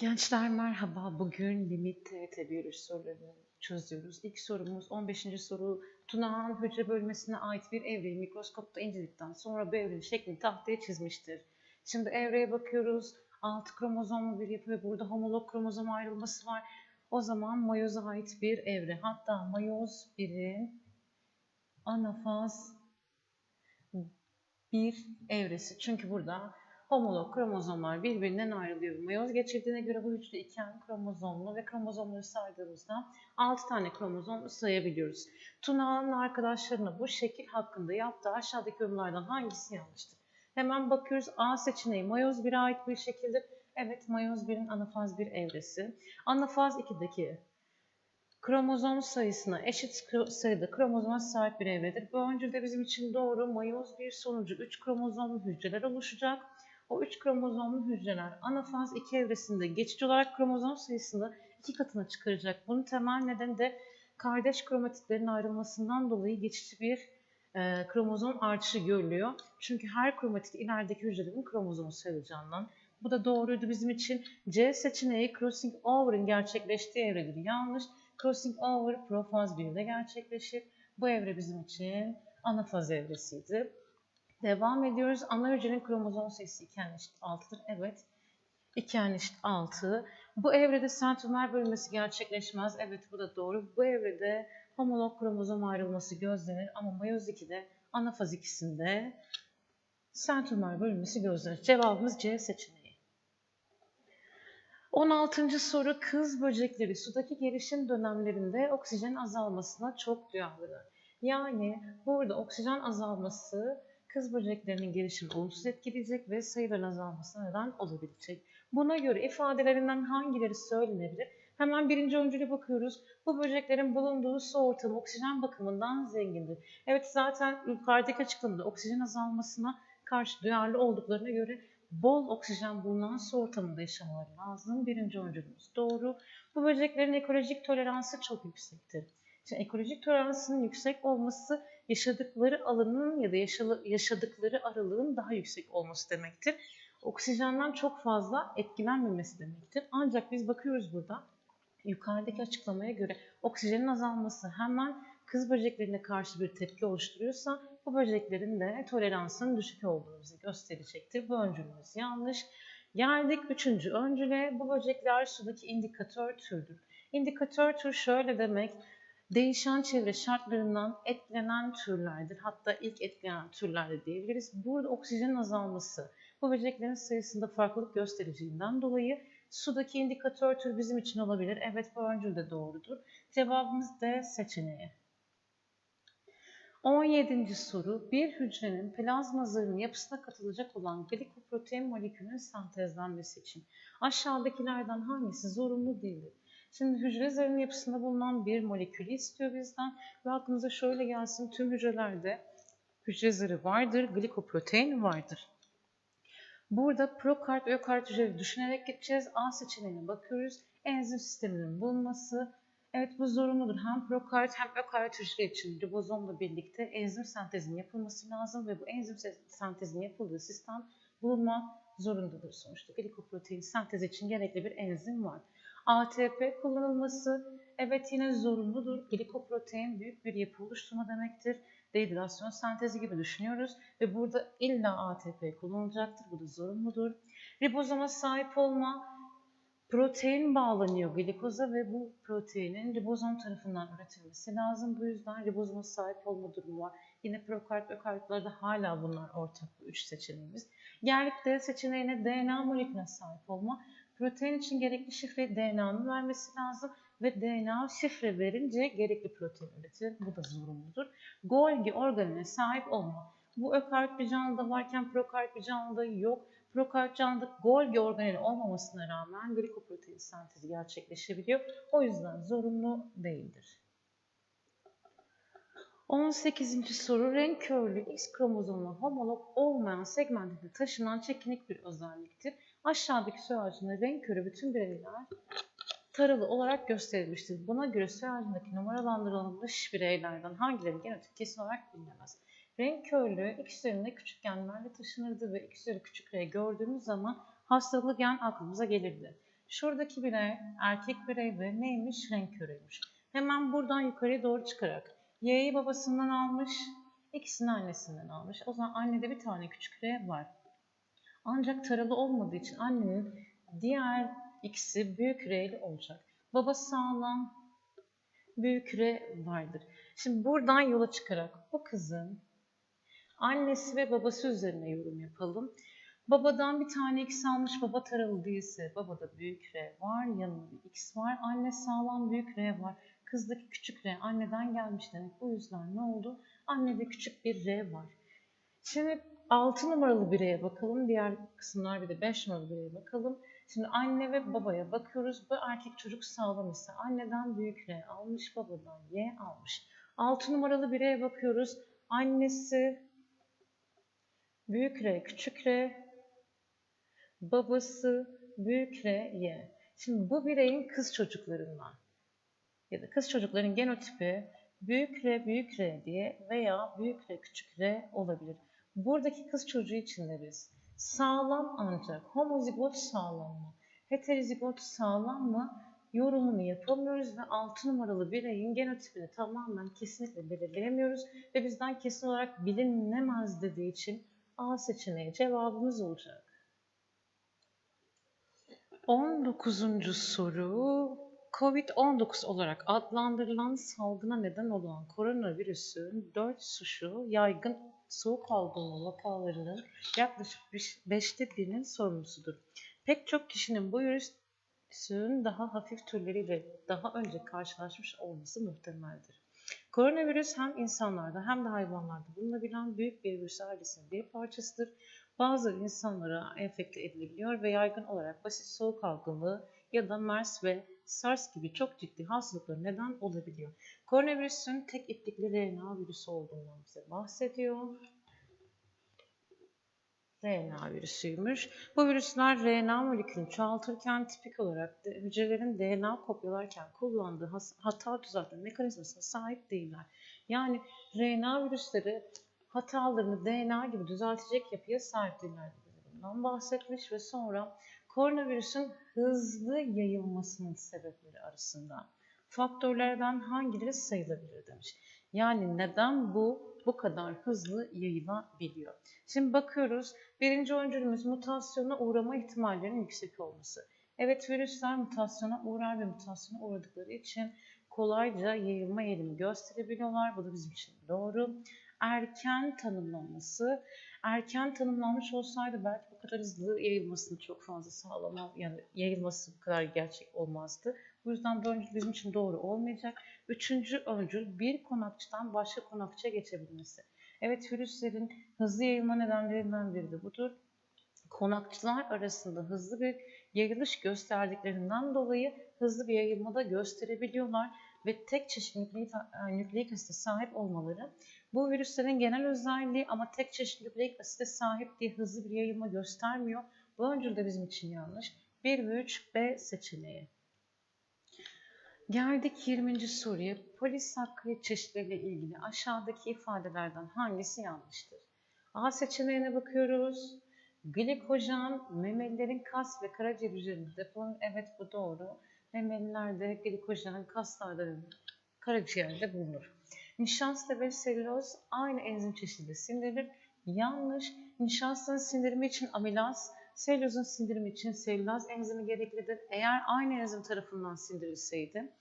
Gençler merhaba. Bugün limit TET biyoloji sorularını çözüyoruz. İlk sorumuz 15. soru. Tunağan hücre bölmesine ait bir evreyi mikroskopta inceledikten sonra bu evrenin şeklini tahtaya çizmiştir. Şimdi evreye bakıyoruz. 6 kromozomlu bir yapı ve burada homolog kromozom ayrılması var. O zaman mayoza ait bir evre. Hatta mayoz birin anafaz bir evresi. Çünkü burada homolog kromozomlar birbirinden ayrılıyor. Mayoz geçirdiğine göre bu hücre iken kromozomlu ve kromozomları saydığımızda 6 tane kromozom sayabiliyoruz. Tuna'nın arkadaşlarına bu şekil hakkında yaptığı aşağıdaki yorumlardan hangisi yanlıştır? Hemen bakıyoruz. A seçeneği mayoz 1'e ait bir şekildir. Evet mayoz 1'in anafaz 1 evresi. Anafaz 2'deki kromozom sayısına eşit sayıda kromozoma sahip bir evredir. Bu öncülde bizim için doğru. Mayoz bir sonucu 3 kromozomlu hücreler oluşacak. O 3 kromozomlu hücreler anafaz 2 evresinde geçici olarak kromozom sayısını iki katına çıkaracak. Bunun temel nedeni de kardeş kromatitlerin ayrılmasından dolayı geçici bir e, kromozom artışı görülüyor. Çünkü her kromatit ilerideki hücrelerin kromozomu sayılacağından. Bu da doğruydu bizim için. C seçeneği crossing over'ın gerçekleştiği evredir. Yanlış. Crossing over profaz 1'de gerçekleşir. Bu evre bizim için anafaz evresiydi. Devam ediyoruz. Ana hücrenin kromozom sayısı 2 eşit 6'dır. Evet. 2 eşit 6. Bu evrede sentromer bölünmesi gerçekleşmez. Evet bu da doğru. Bu evrede homolog kromozom ayrılması gözlenir ama mayoz 2'de anafaz ikisinde sentromer bölünmesi gözlenir. Cevabımız C seçeneği. 16. soru kız böcekleri sudaki gelişim dönemlerinde oksijen azalmasına çok duyarlıdır. Yani burada oksijen azalması kız böceklerinin gelişimini olumsuz etkileyecek ve sayıların azalmasına neden olabilecek. Buna göre ifadelerinden hangileri söylenebilir? Hemen birinci öncüle bakıyoruz. Bu böceklerin bulunduğu su ortamı oksijen bakımından zengindir. Evet zaten yukarıdaki açıklamada oksijen azalmasına karşı duyarlı olduklarına göre bol oksijen bulunan su ortamında yaşamaları lazım. Birinci öncülümüz doğru. Bu böceklerin ekolojik toleransı çok yüksektir. Şimdi ekolojik toleransının yüksek olması yaşadıkları alanın ya da yaşadıkları aralığın daha yüksek olması demektir. Oksijenden çok fazla etkilenmemesi demektir. Ancak biz bakıyoruz burada yukarıdaki açıklamaya göre oksijenin azalması hemen kız böceklerine karşı bir tepki oluşturuyorsa bu böceklerin de toleransının düşük olduğunu bize gösterecektir. Bu öncülümüz yanlış. Geldik üçüncü öncüle. Bu böcekler sudaki indikatör türdür. İndikatör tür şöyle demek değişen çevre şartlarından etkilenen türlerdir. Hatta ilk etkilenen türler de diyebiliriz. Burada oksijenin azalması bu böceklerin sayısında farklılık göstereceğinden dolayı sudaki indikatör tür bizim için olabilir. Evet bu öncül de doğrudur. Cevabımız D seçeneği. 17. soru. Bir hücrenin plazma zarının yapısına katılacak olan glikoprotein molekülünün sentezlenmesi için aşağıdakilerden hangisi zorunlu değildir? Şimdi hücre zarının yapısında bulunan bir molekülü istiyor bizden ve aklımıza şöyle gelsin tüm hücrelerde hücre zarı vardır, glikoprotein vardır. Burada prokart ökart hücreleri düşünerek gideceğiz. A seçeneğine bakıyoruz. Enzim sisteminin bulunması. Evet bu zorunludur. Hem prokart hem ökart hücre için ribozomla birlikte enzim sentezinin yapılması lazım ve bu enzim sentezinin yapıldığı sistem bulunmak zorundadır sonuçta. Glikoprotein sentez için gerekli bir enzim var. ATP kullanılması evet yine zorunludur. Glikoprotein büyük bir yapı oluşturma demektir. Dehidrasyon sentezi gibi düşünüyoruz ve burada illa ATP kullanılacaktır. Bu da zorunludur. Ribozoma sahip olma protein bağlanıyor glikoza ve bu proteinin ribozom tarafından üretilmesi lazım. Bu yüzden ribozoma sahip olma durumu var. Yine prokart ökaryotlarda hala bunlar ortak bu üç seçeneğimiz. Geldik D seçeneğine DNA molekülüne sahip olma. Protein için gerekli şifreyi DNA'nın vermesi lazım ve DNA şifre verince gerekli protein üretilir. Bu da zorunludur. Golgi organine sahip olma. Bu ökaryot bir canlıda varken prokaryot bir canlıda yok. Prokaryot canlıda Golgi organeli olmamasına rağmen glikoprotein sentezi gerçekleşebiliyor. O yüzden zorunlu değildir. 18. soru renk körlüğü X kromozomuna homolog olmayan segmentinde taşınan çekinik bir özelliktir. Aşağıdaki soy ağacında renk körü bütün bireyler taralı olarak gösterilmiştir. Buna göre soy ağacındaki numaralandırılmış bireylerden hangileri genetik kesin olarak bilinemez. Renk körlüğü X üzerinde küçük genlerle taşınırdı ve X üzeri küçük R gördüğümüz zaman hastalıklı gen aklımıza gelirdi. Şuradaki birey erkek birey ve neymiş? Renk körüymüş. Hemen buradan yukarıya doğru çıkarak Y'yi babasından almış, ikisini annesinden almış. O zaman annede bir tane küçük R var. Ancak taralı olmadığı için annenin diğer ikisi büyük R'li olacak. Baba sağlam, büyük R vardır. Şimdi buradan yola çıkarak bu kızın annesi ve babası üzerine yorum yapalım. Babadan bir tane x almış, baba taralı değilse babada büyük R var, yanında bir x var. Anne sağlam büyük R var. Kızdaki küçük R anneden gelmiş demek. O yüzden ne oldu? Annede küçük bir R var. Şimdi 6 numaralı bireye bakalım. Diğer kısımlar bir de 5 numaralı bireye bakalım. Şimdi anne ve babaya bakıyoruz. Bu erkek çocuk sağlam ise anneden büyük R almış, babadan Y almış. 6 numaralı bireye bakıyoruz. Annesi büyük R, küçük R, babası büyük R, Y. Şimdi bu bireyin kız çocuklarından ya da kız çocukların genotipi büyük R, büyük R diye veya büyük R, küçük R olabilir. Buradaki kız çocuğu için de biz sağlam ancak homozigot sağlam mı, heterozigot sağlam mı yorumunu yapamıyoruz ve 6 numaralı bireyin genotipini tamamen kesinlikle belirleyemiyoruz ve bizden kesin olarak bilinemez dediği için A seçeneği cevabımız olacak. 19. soru Covid-19 olarak adlandırılan salgına neden olan koronavirüsün 4 suçu yaygın soğuk algınlığı vakalarının yaklaşık 5'te birinin sorumlusudur. Pek çok kişinin bu virüsün daha hafif türleriyle daha önce karşılaşmış olması muhtemeldir. Koronavirüs hem insanlarda hem de hayvanlarda bulunabilen büyük bir virüs ailesinin bir parçasıdır. Bazı insanlara enfekte edilebiliyor ve yaygın olarak basit soğuk algınlığı ya da MERS ve SARS gibi çok ciddi hastalıklara neden olabiliyor. Koronavirüsün tek iplikli RNA virüsü olduğundan bize bahsediyor. RNA virüsüymüş. Bu virüsler RNA molekülünü çoğaltırken tipik olarak hücrelerin DNA kopyalarken kullandığı hata düzeltme mekanizmasına sahip değiller. Yani RNA virüsleri hatalarını DNA gibi düzeltecek yapıya sahip değiller. Bundan bahsetmiş ve sonra koronavirüsün hızlı yayılmasının sebepleri arasında faktörlerden hangileri sayılabilir demiş. Yani neden bu bu kadar hızlı yayılabiliyor? Şimdi bakıyoruz. Birinci öncülümüz mutasyona uğrama ihtimallerinin yüksek olması. Evet virüsler mutasyona uğrar ve mutasyona uğradıkları için kolayca yayılma eğilimi gösterebiliyorlar. Bu da bizim için doğru. Erken tanımlanması. Erken tanımlanmış olsaydı belki bu kadar hızlı yayılmasını çok fazla sağlamam yani yayılması bu kadar gerçek olmazdı. Bu yüzden bu öncül bizim için doğru olmayacak. Üçüncü öncül bir konakçıdan başka konakçıya geçebilmesi. Evet virüslerin hızlı yayılma nedenlerinden biri de budur. Konakçılar arasında hızlı bir yayılış gösterdiklerinden dolayı hızlı bir yayılma da gösterebiliyorlar ve tek çeşit nükleik, nükleik asite sahip olmaları bu virüslerin genel özelliği ama tek çeşit nükleik asite sahip diye hızlı bir yayılma göstermiyor. Bu öncül de bizim için yanlış. 1 ve 3 B seçeneği. Geldik 20. soruya. Polisakkarit çeşitleriyle ilgili aşağıdaki ifadelerden hangisi yanlıştır? A seçeneğine bakıyoruz. Glikojen memelilerin kas ve karaciğer üzerinde depolanır. Evet bu doğru. Memelilerde glikojen kaslarda ve karaciğerde bulunur. Nişasta ve selüloz aynı enzim çeşidinde sindirilir. Yanlış. Nişastanın sindirimi için amilaz, selülozun sindirimi için selülaz enzimi gereklidir. Eğer aynı enzim tarafından sindirilseydi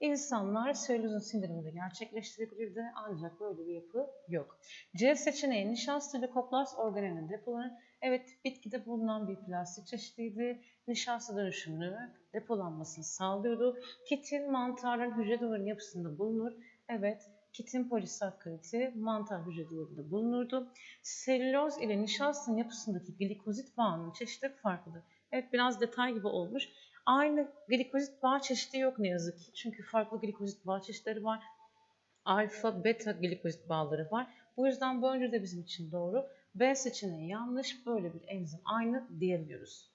insanlar selülozun sindirimini de gerçekleştirebilirdi ancak böyle bir yapı yok. C seçeneği nişasta ve koplaz organelinin depolanır. Evet bitkide bulunan bir plastik çeşidiydi. Nişasta dönüşümünü depolanmasını sağlıyordu. Kitin mantarların hücre duvarının yapısında bulunur. Evet kitin polisakkariti mantar hücre duvarında bulunurdu. Selüloz ile nişastanın yapısındaki glikozit bağının çeşitleri farklıdır. Evet biraz detay gibi olmuş. Aynı glikozit bağ çeşidi yok ne yazık ki. Çünkü farklı glikozit bağ çeşitleri var. Alfa, beta glikozit bağları var. Bu yüzden bu önce de bizim için doğru. B seçeneği yanlış. Böyle bir enzim aynı diyemiyoruz.